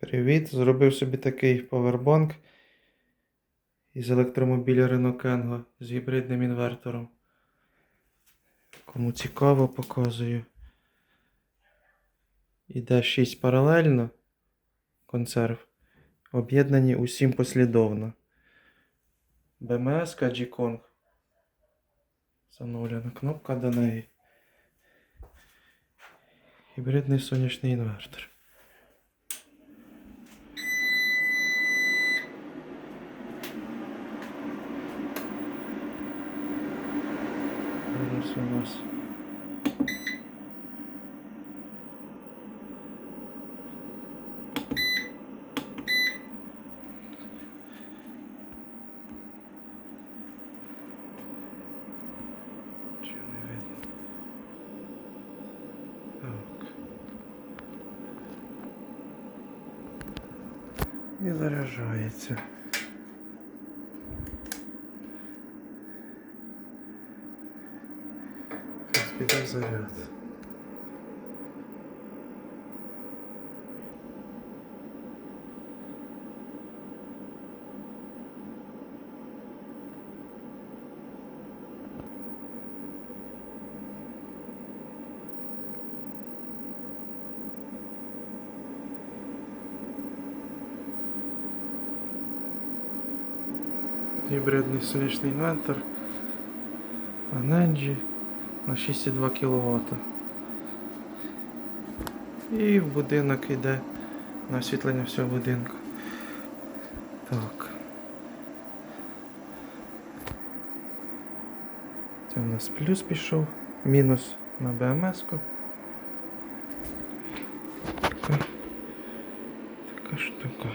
Привіт! Зробив собі такий повербанк із електромобіля Renault Kengo з гібридним інвертором. Кому цікаво, показую. Іде 6 паралельно консерв, об'єднані усім послідовно. BMS G-Kong. Встановлена кнопка до неї. Гібридний сонячний інвертор. Зараз у нас. І. піде заряд. Гібридний сонячний інвентор. Аненджі На 6,2 кВт. І в будинок йде на освітлення всього будинку. Так. Це у нас плюс пішов, мінус на БМС-ку. Така, штука.